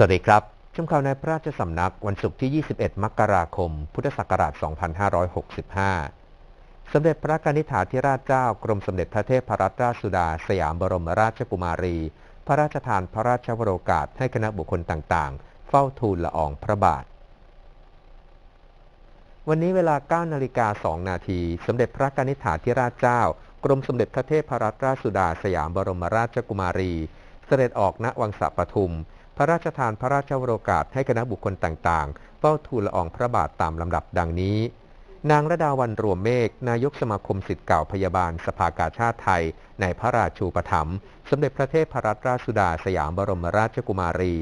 สวัสดีครับชมข่าวในพระราชสำนักวันศุกร์ที่ 21 มกราคม พุทธศักราช 2565 สมเด็จพระกนิษฐาธิราชเจ้ากรมสมเด็จพระเทพรัตนราชสุดา สยามบรมราชกุมารี พระราชทานพระราชวโรกาสให้คณะบุคคลต่างๆ เฝ้าทูลละอองพระบาท วันนี้เวลา 9 นาฬิกา 2 นาที สมเด็จพระกนิษฐาธิราชเจ้า กรมสมเด็จพระเทพรัตนราชสุดา สยามบรมราชกุมารี เสด็จออกณวังสะปทุม พระราชทานพระราชวโรกาสให้คณะบุคคลต่างๆ เฝ้าทูลละอองพระบาทตามลำดับดังนี้ นางระดาวันรวมเมฆนายกสมาคมสิทธิ์เก่าพยาบาลสภากาชาติไทย ในพระราชูปถัมภ์สมเด็จพระเทพรัตนราชสุดาสยามบรมราชกุมารี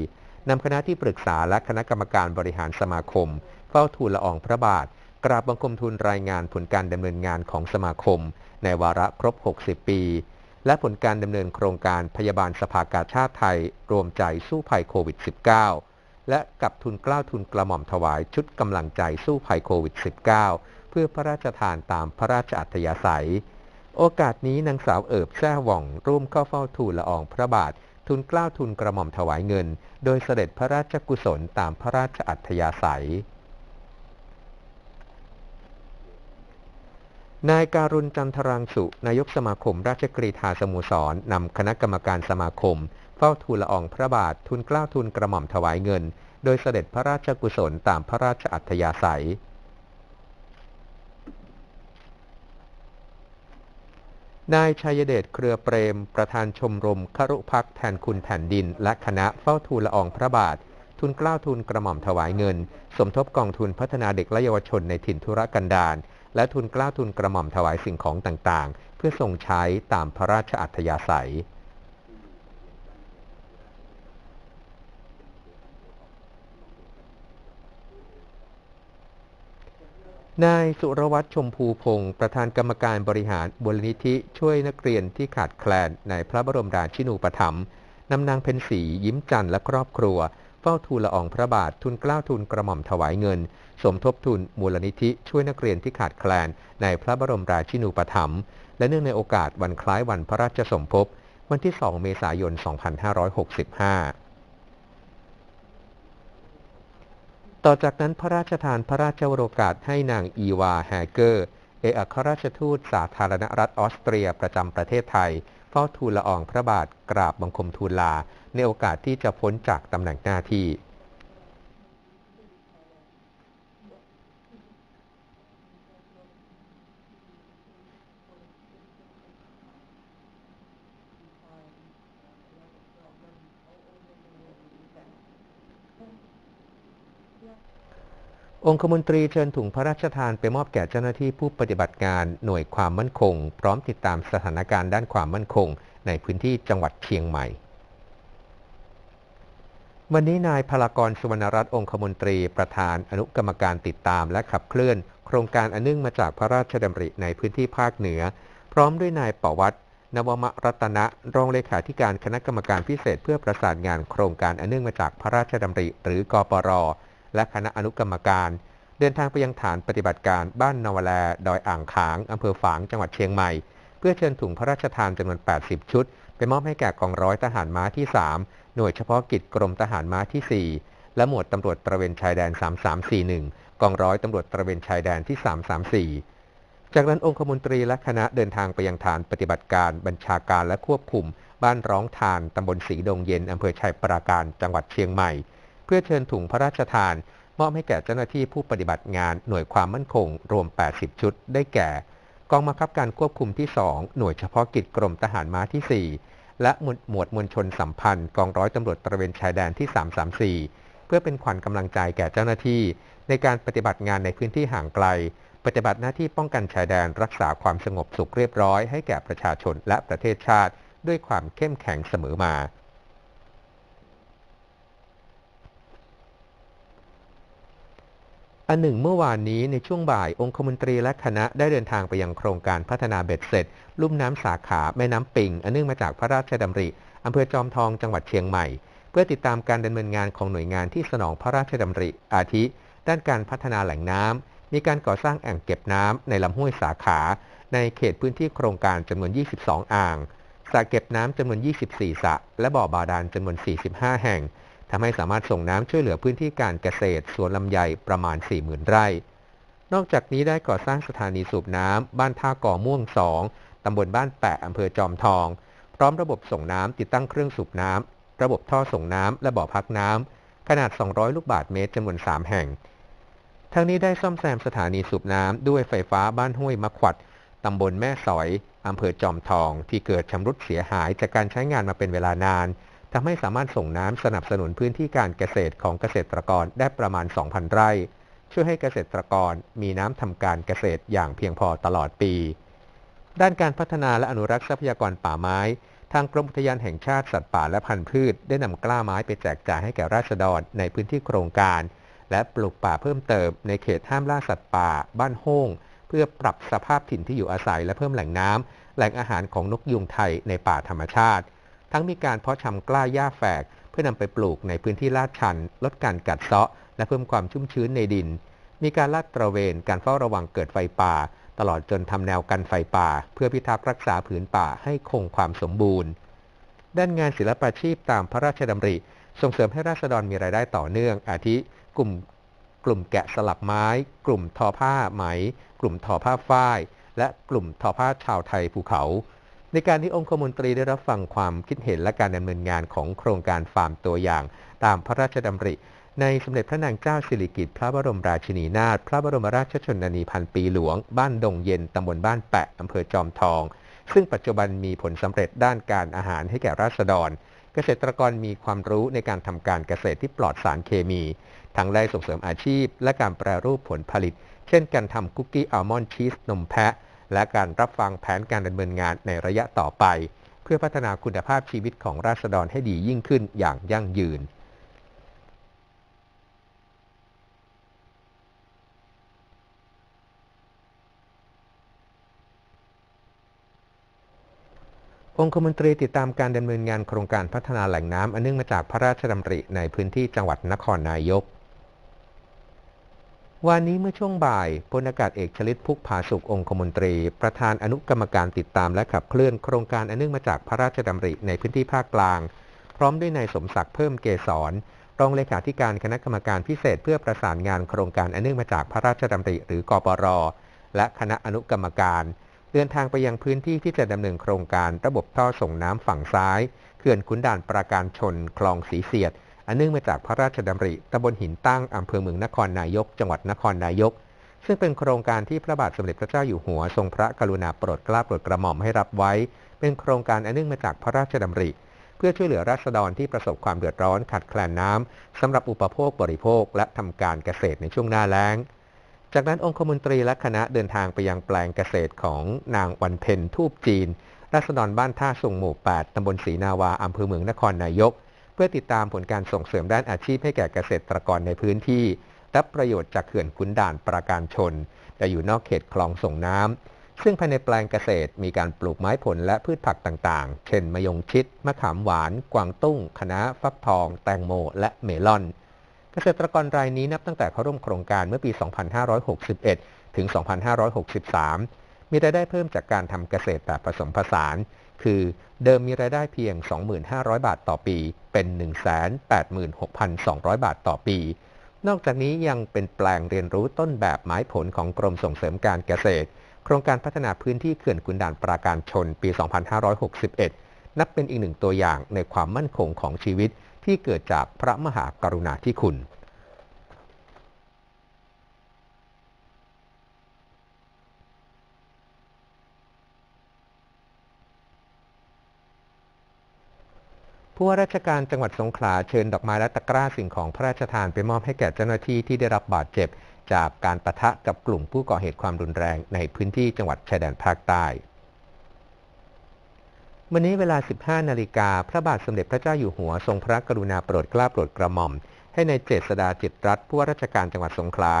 นำคณะที่ปรึกษาและคณะกรรมการบริหารสมาคม เฝ้าทูลละอองพระบาท กราบบังคมทูลรายงานผลการดำเนินงานของสมาคม ในวาระครบ 60 ปี และผลการดำเนินโครงการพยาบาลสภากาชาติไทย รวมใจสู้ภัยโควิด -19 และกับทุนกล้าวทุนกระหม่อมถวายชุดกำลังใจสู้ภัยโควิด -19 เพื่อพระราชทานตามพระราชอัธยาศัย โอกาสนี้นางสาวเอิบแซ่หว่อง ร่วมเข้าเฝ้าทูลละอองพระบาท ทุนกล้าวทุนกระหม่อมถวายเงิน โดยเสด็จพระราชกุศลตามพระราชอัธยาศัย นายการุณจันทรังสุ นายกสมาคม ราชกรีธาสโมุสรนำคณะกรรมการสมาคม เฝ้าทูลละอองพระบาททุนกล้าทุนกระหม่อมถวายเงิน โดยเสด็จพระราชกุศลตามพระราชอัธยาศัย นายชัยเดชเครือเปรม ประธานชมรมครุพักษ์แทนคุณแผ่นดิน และคณะเฝ้าทูลละอองพระบาท ทุนกล้าทุนกระหม่อมถวายเงิน สมทบกองทุนพัฒนาเด็กและเยาวชนในถิ่นธุรกันดาร และทุนกล้าทุนกระหม่อมถวายสิ่งของต่างๆ เพื่อทรงใช้ตามพระราชอัธยาศัย นายสุรวัตรชมพูพงศ์ประธานกรรมการบริหารบรินิธิช่วยนักเรียนที่ขาดแคลนในพระบรมราชินูปถัมภ์นำนางเพ็ญสียิ้มจันทร์และครอบครัว เฝ้าทูลละอองพระบาททุนกล้าวทุนกระหม่อมถวายเงิน สมทบทุนมูลนิธิช่วยนักเรียนที่ขาดแคลนในพระบรมราชินูปถัมภ์และเนื่องในโอกาสวันคล้ายวันพระราชสมภพวันที่ 2 เมษายน 2565 ต่อจากนั้นพระราชทานพระราชวโรกาสให้นางอีวาแฮเกอร์ เอกอัครราชทูตสาธารณรัฐออสเตรียประจำประเทศไทยเฝ้าทูลละอองพระบาทกราบบังคมทูลลา ในโอกาสที่จะพ้นจากตำแหน่งหน้าที่ องคมนตรีเชิญถุงพระราชทานไปมอบแก่เจ้าหน้าที่ผู้ปฏิบัติงานหน่วยความมั่นคง พร้อมติดตามสถานการณ์ด้านความมั่นคง ในพื้นที่จังหวัดเชียงใหม่ วันนี้นายพลากรสุวรรณรัตน์องคมนตรีประธานอนุกรรมการติดตามและขับเคลื่อน โครงการอนเนื่องมาจากพระราชดำริในพื้นที่ภาคเหนือ พร้อมด้วยนายประวัตินวมรัตนะรองเลขาธิการคณะกรรมการพิเศษเพื่อประสานงานโครงการอนเนื่องมาจากพระราชดำริ หรือกปร และคณะอนุกรรมการ เดินทางไปยังฐานปฏิบัติการบ้านนวแลดอยอ่างขางอำเภอฝางจังหวัดเชียงใหม่ เพื่อเชิญถุงพระราชทานจำนวน 80 ชุด ไปมอบให้แก่กองร้อยทหารม้าที่ 3 หน่วยเฉพาะกิจกรมทหารม้าที่ 4 และหมวดตำรวจตระเวนชายแดน 3341 กองร้อยตำรวจตระเวนชายแดนที่ 334จากนั้นองคมนตรีและคณะเดินทางไปยังฐานปฏิบัติการบัญชาการและควบคุม บ้านร้องทาน ตำบลสีดงเย็น อำเภอชัยปราการ จังหวัดเชียงใหม่ เพื่อเชิญถุงพระราชทาน มอบให้แก่เจ้าหน้าที่ผู้ปฏิบัติงานหน่วยความมั่นคง รวม 80 ชุด ได้แก่ กองบังคับการควบคุมที่ 2 หน่วยเฉพาะกิจกรมทหารม้าที่ 4 และหมวดหมวดมวลชนสัมพันธ์ กองร้อยตำรวจตระเวนชายแดนที่ 334 เพื่อเป็นขวัญกำลังใจแก่เจ้าหน้าที่ ในการปฏิบัติงานในพื้นที่ห่างไกล ปฏิบัติหน้าที่ป้องกันชายแดนรักษาความสงบสุขเรียบร้อยให้แก่ประชาชนและประเทศชาติ ด้วยความเข้มแข็งเสมอมา อันหนึ่งเมื่อวานนี้ในช่วงบ่ายองคมนตรีและคณะได้เดินทางไปยังโครงการพัฒนาเบ็ดเสร็จ ลุ่มน้ำสาขาแม่น้ำปิง อันเนื่องมาจากพระราชดำริอำเภอจอมทองจังหวัดเชียงใหม่ เพื่อติดตามการดำเนินงานของหน่วยงานที่สนองพระราชดำริ อาทิ ด้านการพัฒนาแหล่งน้ำมีการก่อสร้างแอ่งเก็บน้ำในลำห้วยสาขา ในเขตพื้นที่โครงการจำนวน 22 อ่างสระเก็บน้ำจำนวน 24 สระและบ่อบาดาลจำนวน 45 แห่ง ทำให้สามารถส่งน้ำช่วยเหลือพื้นที่การเกษตรสวนลำไยประมาณ 40,000 ไร่ นอกจากนี้ได้ก่อสร้างสถานีสูบน้ำบ้านท่าก่อม่วง 2 ตำบลบ้านแปะอำเภอจอมทอง พร้อมระบบส่งน้ำติดตั้งเครื่องสูบน้ำระบบท่อส่งน้ำและบ่อพักน้ำขนาด 200 ลูกบาศก์เมตรจำนวน 3 แห่ง ทั้งนี้ได้ซ่อมแซมสถานีสูบน้ำด้วยไฟฟ้าบ้านห้วยมะขวัดตำบลแม่สอยอำเภอจอมทอง ที่เกิดชำรุดเสียหายจากการใช้งานมาเป็นเวลานาน ทำให้สามารถส่งน้ำสนับสนุนพื้นที่การเกษตรของเกษตรกรได้ประมาณ 2,000 ไร่ ช่วยให้เกษตรกรมีน้ำทำการเกษตรอย่างเพียงพอตลอดปี ด้านการพัฒนาและอนุรักษ์ทรัพยากรป่าไม้ ทางกรมอุทยานแห่งชาติสัตว์ป่าและพันธุ์พืช ได้นำกล้าไม้ไปแจกจ่ายให้แก่ราษฎรในพื้นที่โครงการ และปลูกป่าเพิ่มเติม ในเขตห้ามล่าสัตว์ป่า บ้านโฮ่งเพื่อปรับสภาพถิ่นที่อยู่อาศัยและเพิ่มแหล่งน้ำแหล่งอาหารของนกยุงไทยในป่าธรรมชาติ ทั้งมีการเพาะชำกล้าหญ้าแฝก เพื่อนำไปปลูกในพื้นที่ลาดชัน ลดการกัดเซาะ และเพิ่มความชุ่มชื้นในดิน มีการลาดตระเวนการเฝ้าระวังเกิดไฟป่า ตลอดจนทำแนวกันไฟป่า เพื่อพิทักษ์รักษาผืนป่าให้คงความสมบูรณ์ ด้านงานศิลปาชีพตามพระราชดำริ ส่งเสริมให้ราษฎรมีรายได้ต่อเนื่อง อาทิกลุ่มกลุ่มแกะสลักไม้ กลุ่มทอผ้าไหม กลุ่มทอผ้าฝ้าย และกลุ่มทอผ้าชาวไทยภูเขา ในการที่องคมนตรีได้รับฟังความคิดเห็นและการดำเนินงานของโครงการฟาร์มตัวอย่าง ตามพระราชดำริ ในสมเด็จพระนางเจ้าสิริกิติ์พระบรมราชินีนาถพระบรมราชชนนีพันปีหลวง บ้านดงเย็นตำบลบ้านแปะอำเภอจอมทอง ซึ่งปัจจุบันมีผลสำเร็จด้านการอาหารให้แก่ราษฎร เกษตรกรมีความรู้ในการทำการเกษตรที่ปลอดสารเคมี ทั้งได้ส่งเสริมอาชีพ และการแปรรูปผลผลิต เช่น การทำคุกกี้อัลมอนด์ชีสนมแพะ และการรับฟังแผนการดำเนินงานในระยะต่อไป เพื่อพัฒนาคุณภาพชีวิตของราษฎรให้ดียิ่งขึ้นอย่างยั่งยืน องคมนตรีติดตามการดำเนินงานโครงการพัฒนาแหล่งน้ำอันเนื่องมาจากพระราชดำริในพื้นที่จังหวัดนครนายก วันนี้เมื่อช่วงบ่ายพลอากาศเอกชลิตพุกผาสุของคมนตรี ประธานอนุกรรมการติดตามและขับเคลื่อนโครงการอันเนื่องมาจากพระราชดำริในพื้นที่ภาคกลาง พร้อมด้วยนายสมศักดิ์เพิ่มเกษรรองเลขาธิการคณะกรรมการพิเศษเพื่อประสานงานโครงการอันเนื่องมาจากพระราชดำริหรือกปรและคณะอนุกรรมการ เดินทางไปยังพื้นที่ที่จะดำเนินโครงการระบบท่อส่งน้ำฝั่งซ้ายเขื่อนขุนด่านปราการชน คลองสีเสียด อันเนื่องมาจากพระราชดำริตำบลหินตั้งอำเภอเมืองนครนายก จังหวัดนครนายก ซึ่งเป็นโครงการที่พระบาทสมเด็จพระเจ้าอยู่หัวทรงพระกรุณาโปรดเกล้าโปรดกระหม่อมให้รับไว้ เป็นโครงการอันเนื่องมาจากพระราชดำริ เพื่อช่วยเหลือราษฎรที่ประสบความเดือดร้อนขาดแคลนน้ำสำหรับอุปโภคบริโภค และทำการเกษตรในช่วงหน้าแล้งจากนั้นองคมนตรีและคณะเดินทางไปยังแปลงเกษตรของนางวันเพ็ญทูบจีนราษฎรบ้านท่าส่งหมู่ 8 ตำบลศรีนาวา อำเภอเมืองนครนายก เพื่อติดตามผลการส่งเสริมด้านอาชีพให้แก่เกษตรกรในพื้นที่ รับประโยชน์จากเขื่อนขุนด่านปราการชน แต่อยู่นอกเขตคลองส่งน้ำซึ่งภายในแปลงเกษตรมีการปลูกไม้ผลและพืชผักต่างๆ เช่นมะยงชิด มะขามหวาน กวางตุ้งคะน้าฟักทอง แตงโม และเมลอน เกษตรกรรายนี้นับตั้งแต่เข้าร่วมโครงการเมื่อปี 2561 ถึง 2563 มีรายได้เพิ่มจากการทำเกษตรแบบผสมผสาน คือเดิมมีรายได้เพียง 25,000 บาทต่อปี เป็น 186,200 บาทต่อปี นอกจากนี้ยังเป็นแปลงเรียนรู้ต้นแบบไม้ผลของกรมส่งเสริมการเกษตร โครงการพัฒนาพื้นที่เขื่อนกุนด่านปราการชนปี 2561 นับเป็นอีกหนึ่งตัวอย่างในความมั่นคงของชีวิตที่เกิดจากพระมหากรุณาธิคุณ ผู้ว่าราชการจังหวัดสงขลาเชิญดอกไม้และตะกร้าสิ่งของพระราชทานไปมอบให้แก่เจ้าหน้าที่ที่ได้รับบาดเจ็บ จากการปะทะกับกลุ่มผู้ก่อเหตุความรุนแรงในพื้นที่จังหวัดชายแดนภาคใต้ วันนี้เวลา 15 นาฬิกา พระบาทสมเด็จพระเจ้าอยู่หัวทรงพระกรุณาโปรดเกล้าโปรดกระหม่อม ให้ในเจษดาจิตรรัตน์ผู้ว่าราชการจังหวัดสงขลา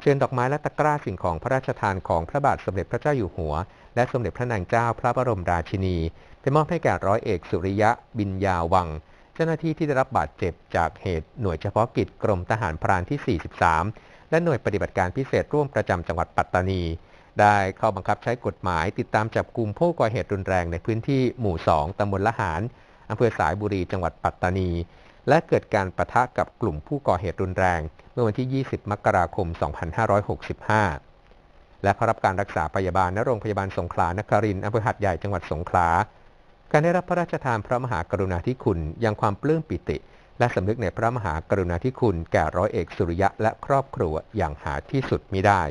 เชิญดอกไม้และตะกร้าสิ่งของพระราชทานของพระบาทสมเด็จพระเจ้าอยู่หัว และสมเด็จพระนางเจ้าพระบรมราชินี ไปมอบให้แก่ร้อยเอกสุริยะบินยาวัง เจ้าหน้าที่ที่ได้รับบาดเจ็บจากเหตุหน่วยเฉพาะกิจกรมทหารพรานที่ 43 และหน่วยปฏิบัติการพิเศษร่วมประจำจังหวัดปัตตานี ได้เข้าบังคับใช้กฎหมาย ติดตามจับกลุ่มผู้ก่อเหตุรุนแรงในพื้นที่หมู่ 2ตำบลละหารอำเภอสายบุรีจังหวัดปัตตานี และเกิดการประทะกับกลุ่มผู้ก่อเหตุรุนแรง เมื่อวันที่ 20 มกราคม 2565 และเข้ารับการรักษาพยาบาลณโรงพยาบาลสงขลานครินทร์อำเภอหัดใหญ่จังหวัดสงขลา การได้รับพระราชทานพระมหากรุณาธิคุณยังความปลื้มปิติ และสำนึกในพระมหากรุณาธิคุณแก่ร้อยเอกสุริยะและครอบครัวอย่างหาที่สุดมิได้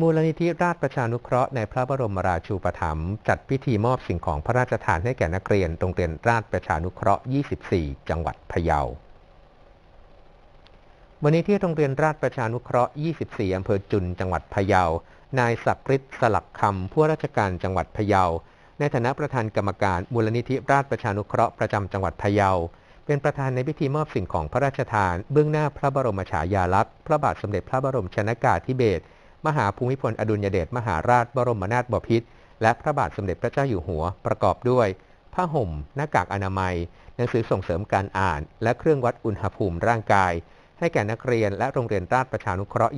มูลนิธิราชประชานุเคราะห์ในพระบรมราชูปถัมภ์จัดพิธีมอบสิ่งของพระราชทานให้แก่นักเรียนโรงเรียนราชประชานุเคราะห์ 24 จังหวัดพะเยา วันนี้ที่โรงเรียนราชประชานุเคราะห์ 24 อำเภอจุน จังหวัดพะเยา นายศักดิ์ฤทธิ์สลักคำผู้ราชการจังหวัดพะเยา ในฐานะประธานกรรมการมูลนิธิราชประชานุเคราะห์ประจำจังหวัดพะเยา เป็นประธานในพิธีมอบสิ่งของพระราชทาน เบื้องหน้าพระบรมฉายาลักษณ์ พระบาทสมเด็จพระบรมชนากาธิเบศร มหาภูมิพลอดุลยเดชมหาราชบรมนาถบพิตร และพระบาทสมเด็จพระเจ้าอยู่หัว ประกอบด้วยผ้าห่ม หน้ากากอนามัย หนังสือส่งเสริมการอ่าน และเครื่องวัดอุณหภูมิร่างกาย ให้แก่นักเรียนและโรงเรียนราชประชานุเคราะห์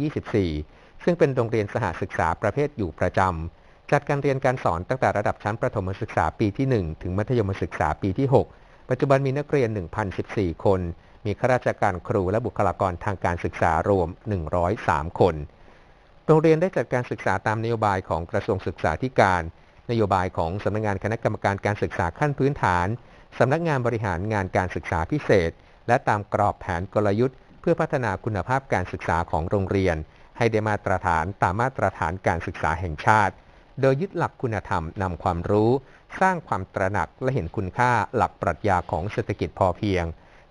24 ซึ่งเป็นโรงเรียนสหศึกษาประเภทอยู่ประจำ จัดการเรียนการสอนตั้งแต่ระดับชั้นประถมศึกษาปีที่ 1 ถึงมัธยมศึกษาปีที่ 6 ปัจจุบันมีนักเรียน 1,014 คน มีข้าราชการครูและบุคลากรทางการศึกษารวม 103 คน โรงเรียนได้จัดการศึกษาตามนโยบายของกระทรวงศึกษาธิการ นโยบายของสำนักงานคณะกรรมการการศึกษาขั้นพื้นฐานสำนักงานบริหารงานการศึกษาพิเศษ และตามกรอบแผนกลยุทธ์ พื่อพัฒนาคุณภาพการศึกษาของโรงเรียน ให้ได้มาตรฐานตามมาตรฐานการศึกษาแห่งชาติ โดยยึดหลักคุณธรรมนำความรู้ สร้างความตระหนักและเห็นคุณค่าหลักปรัชญาของเศรษฐกิจพอเพียง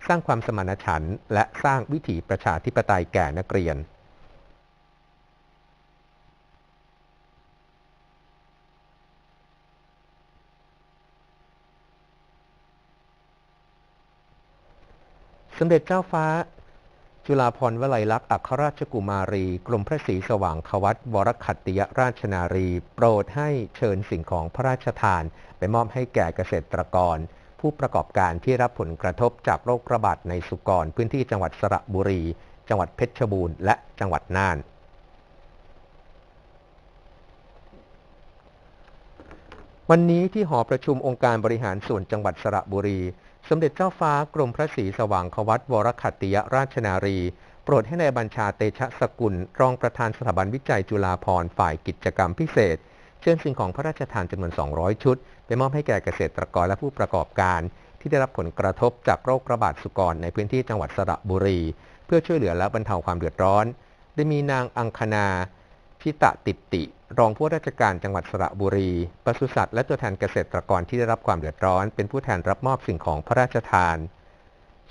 สร้างความสมานฉันท์และสร้างวิถีประชาธิปไตยแก่นักเรียนสมเด็จเจ้าฟ้า จุฬาภรวลัยลักษณ์อัครราชกุมารี กรมพระศรีสว่างควัตวรคัตติยราชนารี โปรดให้เชิญสิ่งของพระราชทาน ไปมอบให้แก่เกษตรกร ผู้ประกอบการที่รับผลกระทบจากโรคระบาดในสุกร พื้นที่จังหวัดสระบุรี จังหวัดเพชรบูรณ์และจังหวัดน่านวันนี้ที่หอประชุมองค์การบริหารส่วนจังหวัดสระบุรี สมเด็จเจ้าฟ้ากรมพระศรีสว่างควัตวรคัตติยราชนารี โปรดให้ในายบัญชาเตชะสกุล รองประธานสถาบันวิจัยจุฬาภรณ์ฝ่ายกิจกรรมพิเศษ เชิญสิ่งของพระราชทานจำนวน 200 ชุด ไปมอบให้แก่เกษตรกรและผู้ประกอบการ ที่ได้รับผลกระทบจากโรคระบาดสุกรในพื้นที่จังหวัดสระบุรี เพื่อช่วยเหลือและบรรเทาความเดือดร้อน ได้มีนางอังคณาพิตะติติ รองผู้ราชการจังหวัดสระบุรี ปศุสัตว์และตัวแทนเกษตรกรที่ได้รับความเดือดร้อน เป็นผู้แทนรับมอบสิ่งของพระราชทาน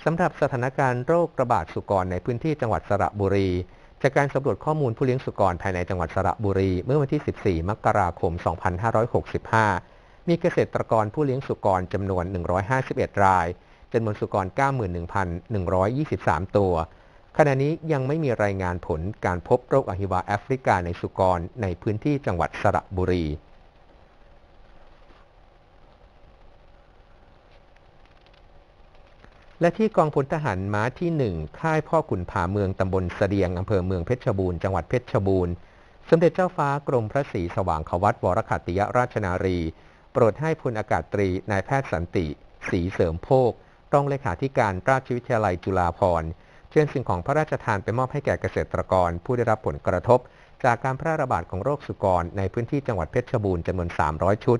สำหรับสถานการณ์โรคระบาดสุกรในพื้นที่จังหวัดสระบุรี จากการสำรวจข้อมูลผู้เลี้ยงสุกรภายในจังหวัดสระบุรี เมื่อวันที่ 14 มกราคม 2565 มีเกษตรกรผู้เลี้ยงสุกรจำนวน 151 รายจำนวนสุกร 91,123 ตัว ขณะนี้ยังไม่มีรายงานผลการพบโรคอหิวาแอฟริกาในสุกรในพื้นที่จังหวัดสระบุรีและที่กองพลทหารม้าที่ 1 ค่ายพ่อขุนผาเมืองตำบลเสดียงอำเภอเมืองเพชรบูรณ์ จังหวัดเพชรบูรณ์ สมเด็จเจ้าฟ้ากรมพระศรีสว่างควัตวรคัตติยราชนารี โปรดให้พลอากาศตรีนายแพทย์สันติศรีเสริมโภครองเลขาธิการราชวิทยาลัยจุฬาภรณ์ ชิญสิ่งของพระราชทานไปมอบให้แก่เกษตรกร ผู้ได้รับผลกระทบ จากการแพร่ระบาดของโรคสุกร ในพื้นที่จังหวัดเพชรบูรณ์จำนวน 300 ชุด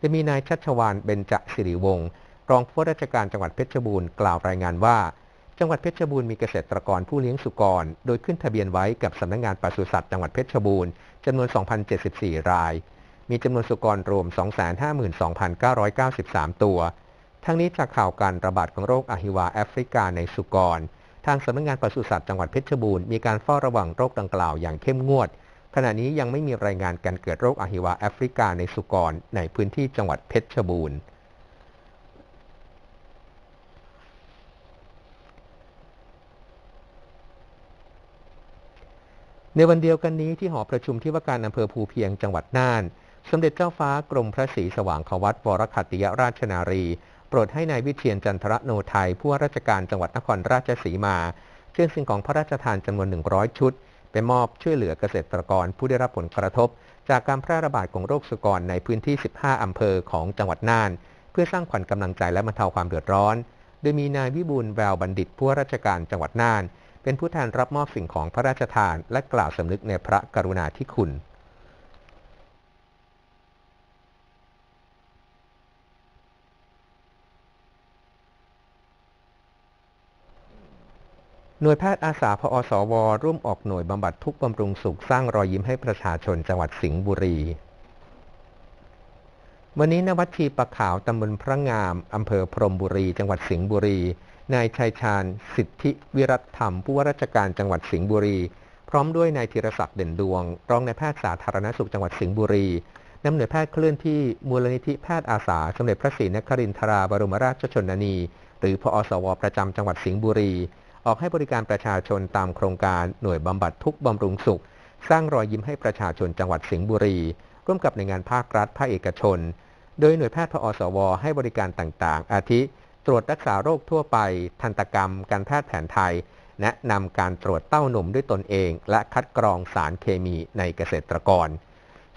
จะมีนายชัชวานเบญจสิริวงศ์รองผู้ว่าราชการจังหวัดเพชรบูรณ์กล่าวรายงานว่า จังหวัดเพชรบูรณ์มีเกษตรกรผู้เลี้ยงสุกร โดยขึ้นทะเบียนไว้กับสำนักงานปศุสัตว์จังหวัดเพชรบูรณ์จำนวน 2,074 ราย มีจำนวนสุกรรวม 252,993 ตัว ทั้งนี้จากข่าวการระบาดของโรคอหิวาแอฟริกาในสุกร ทางสำนักงานปศุสัตว์จังหวัดเพชรบูรณ์มีการเฝ้าระวังโรคดังกล่าวอย่างเข้มงวด ขณะนี้ยังไม่มีรายงานการเกิดโรคอหิวาแอฟริกาในสุกรในพื้นที่จังหวัดเพชรบูรณ์ในวันเดียวกันนี้ที่หอประชุมที่ว่าการอำเภอภูเพียงจังหวัดน่าน สมเด็จเจ้าฟ้ากรมพระศรีสว่างควัตวรคัตติยราชนารี รดให้นายวิเชียนจันทรโนไทยผู้ว่าราชการจังหวัดนครราชสีมาเชิญสิ่งของพระราชทานจำนวน 100 ชุด ไปมอบช่วยเหลือเกษตรกรผู้ได้รับผลกระทบ จากการแพร่ระบาดของโรคสุกรในพื้นที่ 15 อำเภอของจังหวัดน่าน เพื่อสร้างขวัญกำลังใจและบรรเทาความเดือดร้อน โดยมีนายวิบูลแววบัณฑิตผู้ว่าราชการจังหวัดน่าน เป็นผู้แทนรับมอบสิ่งของพระราชทาน และกล่าวสำนึกในพระกรุณาธิคุณ หน่วยแพทย์อาสาพอสว ร่วมออกหน่วยบำบัดทุกบำรุงสุขสร้างรอยยิ้มให้ประชาชนจังหวัดสิงห์บุรี วันนี้นวัดชีปะขาวตำบลพระงามอำเภอพรมบุรี จังหวัดสิงห์บุรี นายชัยชาญ สิทธิวิรัตธรรม ผู้ว่าราชการจังหวัดสิงห์บุรี พร้อมด้วยนายธีรศักดิ์เด่นดวง รองนายแพทย์สาธารณสุขจังหวัดสิงห์บุรีนำหน่วยแพทย์เคลื่อนที่มูลนิธิแพทย์อาสาสมเด็จพระศรีนครินทราบรมราชชนนี หรือพอสว ประจำจังหวัดสิงห์บุรี ออกให้บริการประชาชนตามโครงการหน่วยบำบัดทุกบำรุงสุข สร้างรอยยิ้มให้ประชาชนจังหวัดสิงห์บุรี ร่วมกับหน่วยงานภาครัฐภาคเอกชน โดยหน่วยแพทย์พอสว ให้บริการต่างๆ อาทิ ตรวจรักษาโรคทั่วไป ทันตกรรม การแพทย์แผนไทย แนะนำการตรวจเต้านมด้วยตนเอง และคัดกรองสารเคมีในเกษตรกร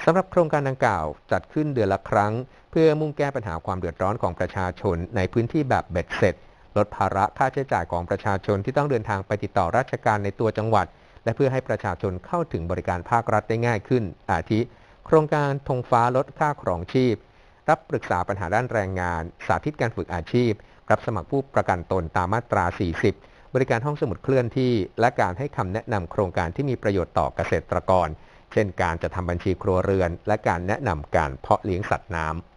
สำหรับโครงการดังกล่าวจัดขึ้นเดือนละครั้ง เพื่อมุ่งแก้ปัญหาความเดือดร้อนของประชาชนในพื้นที่แบบเบ็ดเสร็จ ลดภาระค่าใช้จ่ายของประชาชนที่ต้องเดินทางไปติดต่อราชการในตัวจังหวัด และเพื่อให้ประชาชนเข้าถึงบริการภาครัฐได้ง่ายขึ้น อาทิ โครงการธงฟ้าลดค่าครองชีพ รับปรึกษาปัญหาด้านแรงงาน สาธิตการฝึกอาชีพ รับสมัครผู้ประกันตนตามมาตรา 40 บริการห้องสมุดเคลื่อนที่ และการให้คำแนะนำโครงการที่มีประโยชน์ต่อเกษตรกร เช่น การจะทำบัญชีครัวเรือน และการแนะนำการเพาะเลี้ยงสัตว์น้ำ